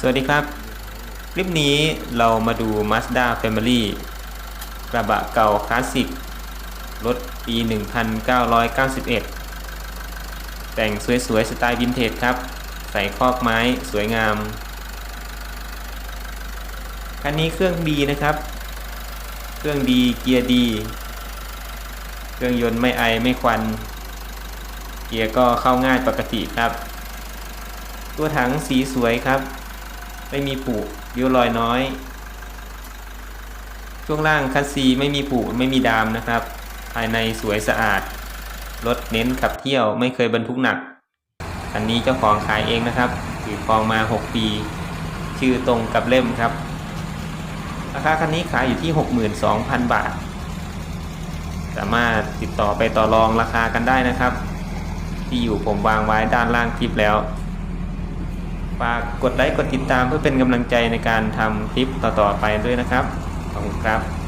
สวัสดีครับ คลิปนี้เรามาดู Mazda Family กระบะเก่าคลาสสิกรถปี 1991 แต่งสวยๆ สไตล์วินเทจครับ ใส่คอกไม้สวยงาม คันนี้เครื่องดีนะครับ เครื่องดีเกียร์ดี เครื่องยนต์ไม่ไอไม่ควัน เกียร์ก็เข้าง่ายปกติครับ ตัวถังสีสวยครับ ไม่มีผุริ้วรอยน้อย ช่วงล่างคัสซีไม่มีผุไม่มีดามนะครับ ภายในสวยสะอาด รถเน้นขับเที่ยวไม่เคยบรรทุกหนัก คันนี้เจ้าของขายเองนะครับ ถือครองมา 6 ปี ชื่อตรงกับเล่มครับ ราคาคันนี้ขายอยู่ที่ 62,000 บาท สามารถติดต่อไปต่อรองราคากันได้นะครับ ที่อยู่ผมวางไว้ด้านล่างคลิปแล้ว ฝากกดไลค์กดติดตามเพื่อเป็นกำลังใจในการทำคลิปต่อๆไปด้วยนะครับ ขอบคุณครับ